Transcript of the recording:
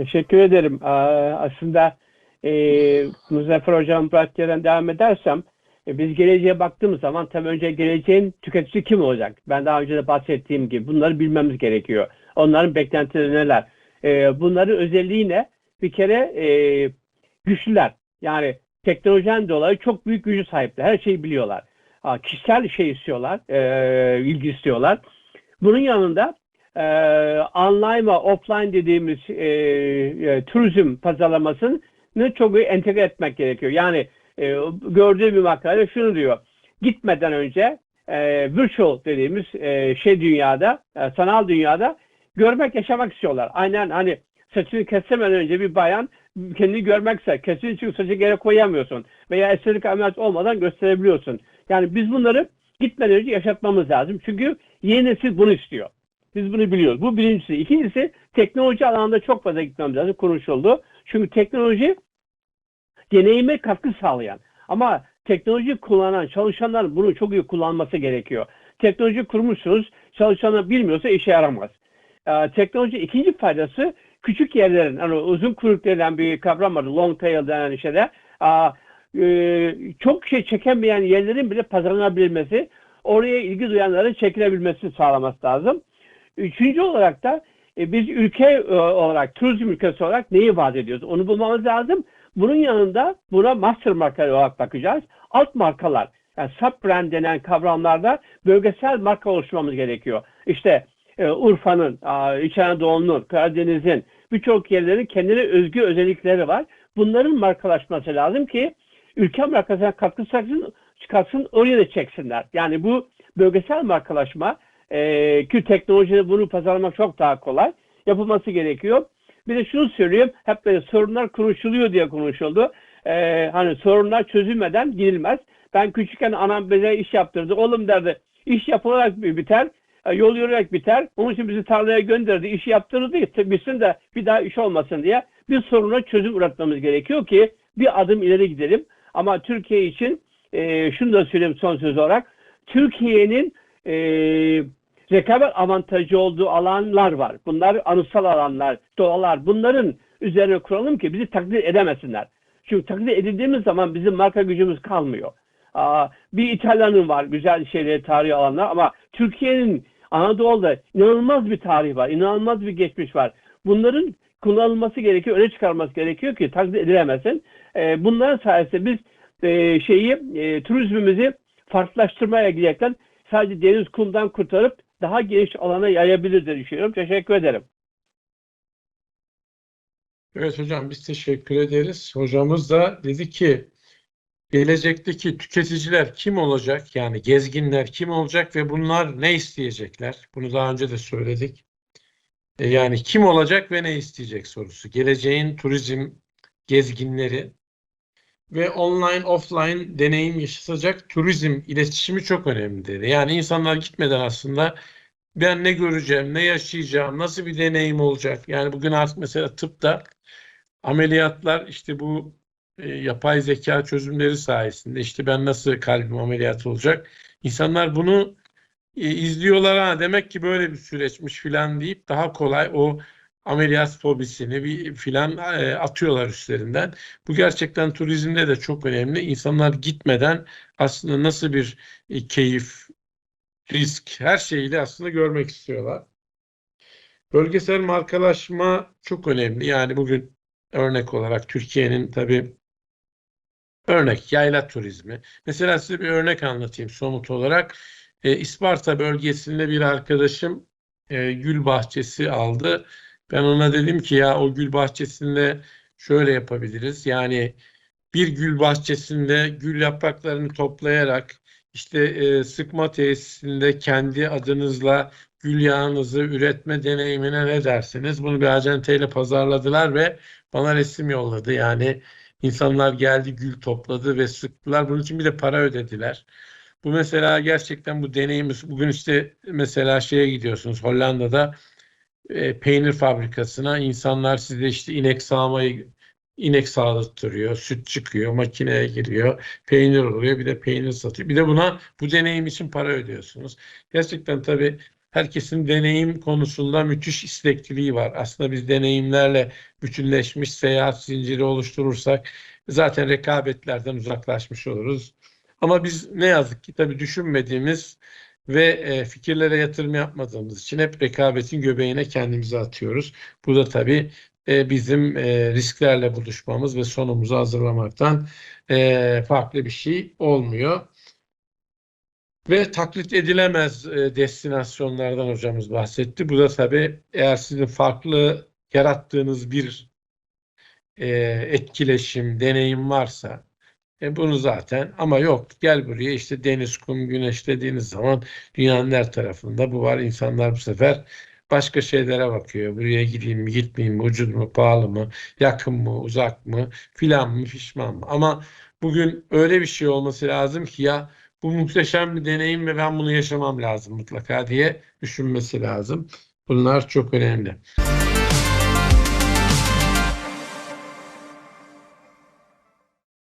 Teşekkür ederim. Aslında e, Muzaffer Hocam bıraktığından devam edersem e, biz geleceğe baktığımız zaman tabii önce geleceğin tüketicisi kim olacak? Ben daha önce de bahsettiğim gibi bunları bilmemiz gerekiyor. Onların beklentileri neler? E, bunların özelliği ne? Bir kere e, güçlüler. Yani teknolojiden dolayı çok büyük gücü sahipler. Her şeyi biliyorlar. Aa, kişisel şey istiyorlar, e, ilgi istiyorlar. Bunun yanında e, online ve offline dediğimiz e, e, turizm pazarlamasını çok iyi entegre etmek gerekiyor. Yani e, gördüğüm bir makale şunu diyor. Gitmeden önce e, virtual dediğimiz e, şey dünyada, e, sanal dünyada görmek, yaşamak istiyorlar. Aynen hani saçını kesmeden önce bir bayan kendini görmekse kesin çünkü saçı geri koyamıyorsun veya estetik ameliyat olmadan gösterebiliyorsun. Yani biz bunları gitmeden önce yaşatmamız lazım. Çünkü yeni nesil bunu istiyor. Biz bunu biliyoruz. Bu birincisi. İkincisi teknoloji alanında çok fazla gitmemiz lazım. Konuşuldu. Çünkü teknoloji deneyime katkı sağlayan ama teknoloji kullanan çalışanlar bunu çok iyi kullanması gerekiyor. Teknoloji kurmuşsunuz, çalışanlar bilmiyorsa işe yaramaz. Ee, teknoloji ikinci faydası küçük yerlerin, hani uzun kuyruk denilen bir kavram var, long tail denen şeyde, aa, e, çok şey çekemeyen yerlerin bile pazarlanabilmesi, oraya ilgi duyanların çekilebilmesini sağlaması lazım. Üçüncü olarak da e, biz ülke e, olarak, turizm ülkesi olarak neyi vaat ediyoruz? Onu bulmamız lazım. Bunun yanında buna master marka olarak bakacağız. Alt markalar, yani sub brand denen kavramlarda bölgesel marka oluşturmamız gerekiyor. İşte e, Urfa'nın, İç Anadolu'nun, Karadeniz'in birçok yerlerin kendine özgü özellikleri var. Bunların markalaşması lazım ki ülke markasına katkı çıkarsın oraya da çeksinler. Yani bu bölgesel markalaşma e, ki teknolojide bunu pazarlamak çok daha kolay. Yapılması gerekiyor. Bir de şunu söyleyeyim. Hep böyle sorunlar konuşuluyor diye konuşuldu. E, hani sorunlar çözülmeden gidilmez. Ben küçükken anam bize iş yaptırdı. Oğlum derdi iş yapılarak biter. E, yol yürüyerek biter. Onun için bizi tarlaya gönderdi. işi yaptırdı. Bitsin de bir daha iş olmasın diye. Bir soruna çözüm üretmemiz gerekiyor ki bir adım ileri gidelim. Ama Türkiye için e, şunu da söyleyeyim son söz olarak. Türkiye'nin e, rekabet avantajı olduğu alanlar var. Bunlar anıtsal alanlar, doğalar. Bunların üzerine kuralım ki bizi taklit edemesinler. Çünkü taklit edildiğimiz zaman bizim marka gücümüz kalmıyor. Aa, bir İtalyanın var güzel şeyleri, tarihi alanlar ama Türkiye'nin Anadolu'da inanılmaz bir tarih var, inanılmaz bir geçmiş var. Bunların kullanılması gerekiyor, öne çıkarması gerekiyor ki taklit edilemesin. E, bunların sayesinde biz e, şeyi, e, turizmimizi farklılaştırmaya giderken sadece deniz kumdan kurtarıp daha geniş alana yayabilir diye düşünüyorum. Teşekkür ederim. Evet hocam biz teşekkür ederiz. Hocamız da dedi ki gelecekteki tüketiciler kim olacak? Yani gezginler kim olacak ve bunlar ne isteyecekler? Bunu daha önce de söyledik. E, yani kim olacak ve ne isteyecek sorusu. Geleceğin turizm gezginleri ve online offline deneyim yaşatacak turizm iletişimi çok önemlidir. Yani insanlar gitmeden aslında ben ne göreceğim, ne yaşayacağım, nasıl bir deneyim olacak? Yani bugün artık mesela tıpta ameliyatlar işte bu e, yapay zeka çözümleri sayesinde işte ben nasıl kalbim ameliyat olacak? İnsanlar bunu e, izliyorlar ha demek ki böyle bir süreçmiş filan deyip daha kolay o ameliyat fobisini bir filan e, atıyorlar üstlerinden. Bu gerçekten turizmde de çok önemli. İnsanlar gitmeden aslında nasıl bir e, keyif, risk her şeyiyle aslında görmek istiyorlar. Bölgesel markalaşma çok önemli. Yani bugün örnek olarak Türkiye'nin tabii örnek yayla turizmi. Mesela size bir örnek anlatayım somut olarak. E, İsparta bölgesinde bir arkadaşım e, gül bahçesi aldı. Ben ona dedim ki ya o gül bahçesinde şöyle yapabiliriz. Yani bir gül bahçesinde gül yapraklarını toplayarak işte e, sıkma tesisinde kendi adınızla gül yağınızı üretme deneyimine ne dersiniz? Bunu bir acenteyle pazarladılar ve bana resim yolladı. Yani insanlar geldi gül topladı ve sıktılar. Bunun için bir de para ödediler. Bu mesela gerçekten bu deneyimiz. Bugün işte mesela şeye gidiyorsunuz Hollanda'da e, peynir fabrikasına insanlar size işte inek sağmayı inek sağlattırıyor, süt çıkıyor, makineye giriyor, peynir oluyor, bir de peynir satıyor. Bir de buna bu deneyim için para ödüyorsunuz. Gerçekten tabii herkesin deneyim konusunda müthiş istekliliği var. Aslında biz deneyimlerle bütünleşmiş seyahat zinciri oluşturursak zaten rekabetlerden uzaklaşmış oluruz. Ama biz ne yazık ki tabii düşünmediğimiz ve e, fikirlere yatırım yapmadığımız için hep rekabetin göbeğine kendimizi atıyoruz. Bu da tabii e, bizim e, risklerle buluşmamız ve sonumuzu hazırlamaktan e, farklı bir şey olmuyor. Ve taklit edilemez e, destinasyonlardan hocamız bahsetti. Bu da tabii eğer sizin farklı yarattığınız bir e, etkileşim, deneyim varsa e, bunu zaten ama yok gel buraya işte deniz, kum, güneş dediğiniz zaman dünyanın her tarafında bu var. İnsanlar bu sefer başka şeylere bakıyor. Buraya gideyim mi, gitmeyeyim mi, ucuz mu, pahalı mı, yakın mı, uzak mı, filan mı, pişman mı? Ama bugün öyle bir şey olması lazım ki ya bu muhteşem bir deneyim ve ben bunu yaşamam lazım mutlaka diye düşünmesi lazım. Bunlar çok önemli.